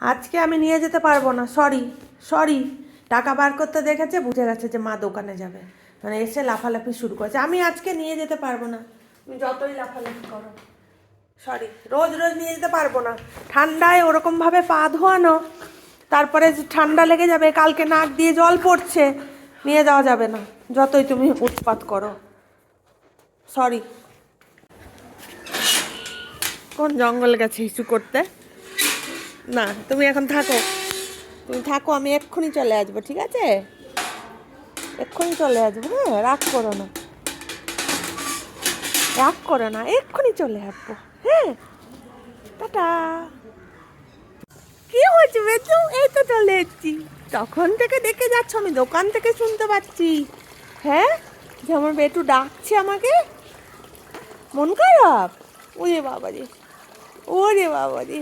আজকে আমি নিয়ে যেতে পারব না সরি সরি টাকা বার করতে দেখেছে, বুঝে গেছে যে মা দোকানে যাবে। মানে এসে লাফালাফি শুরু করেছে। আমি আজকে নিয়ে যেতে পারব না। তুমি যতই লাফালাফি করো সরি রোজ রোজ নিয়ে যেতে পারব না। ঠান্ডায় ওরকমভাবে পা ধোয়ানো, তারপরে ঠান্ডা লেগে যাবে, কালকে নাক দিয়ে জল পড়ছে, নিয়ে যাওয়া যাবে না। যতই তুমি উৎপাত করো। সরি কোন জঙ্গল গেছে হিসু করতে? না, তুমি এখন থাকো। তুমি থাকো, আমি এক্ষুনি চলে আসব, ঠিক আছে? এক্ষুনি চলে আসব হ্যাঁ রাগ করো না। রাগ করো না, এক্ষুনি চলে আসব হ্যাঁ? টাটা। কি হয়েছে বেচু এই তো চলে এসছি। তখন থেকে দেখে যাচ্ছ, আমি দোকান থেকে শুনতে পাচ্ছি। হ্যাঁ? যে আমার বেটু ডাকছে আমাকে। মন খারাপ? ওরে বাবা রে ওরে বাবা রে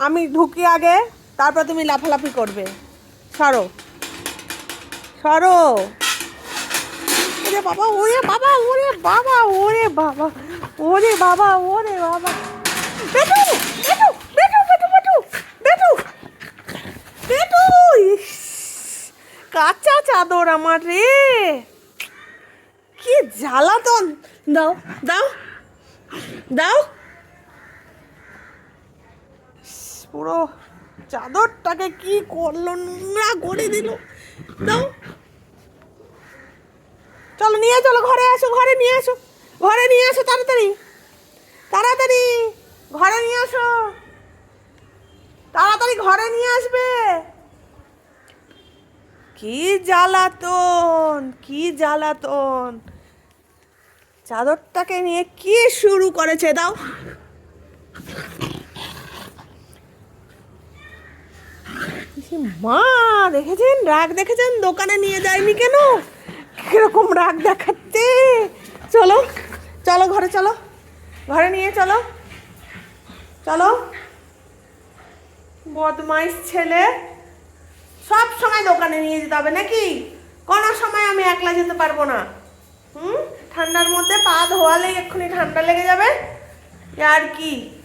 আমি ঢুকি আগে, তারপর তুমি লাফালাফি করবে। সরো। সরো। ওরে বাবা ওরে বাবা ওরে বাবা ওরে বাবা ওরে বাবা ওরে বাবা। বেটু বেটু বেটু বেটু বেটু বেটু কাঁচা চাদর আমার রে। কি জ্বালাতন। দাও দাও দাও পুরো চাদরটাকে কি করল? নোংরা করে দিল। দাও। চলো, নিয়ে চলো, ঘরে আসো, ঘরে নিয়ে আসো, ঘরে নিয়ে আসো, তাড়াতাড়ি তাড়াতাড়ি, ঘরে নিয়ে আসো। তাড়াতাড়ি ঘরে নিয়ে আসবে। কি জ্বালাতন কি জ্বালাতন। চাদরটাকে নিয়ে কি শুরু করেছে? দাও। ইসে মা, দেখেছেন? রাগ দেখেছেন? দোকানে নিয়ে যায়নি কেন? কীরকম রাগ দেখাচ্ছে? চলো চলো ঘরে চলো। ঘরে নিয়ে চলো। চলো। বদমাইশ ছেলে। সব সময় দোকানে নিয়ে যেতে হবে নাকি? কোনো সময় আমি একলা যেতে পারব না। হুম? ঠান্ডার মধ্যে পা ধোয়ালেই এক্ষুনি ঠান্ডা লেগে যাবে। আর কি?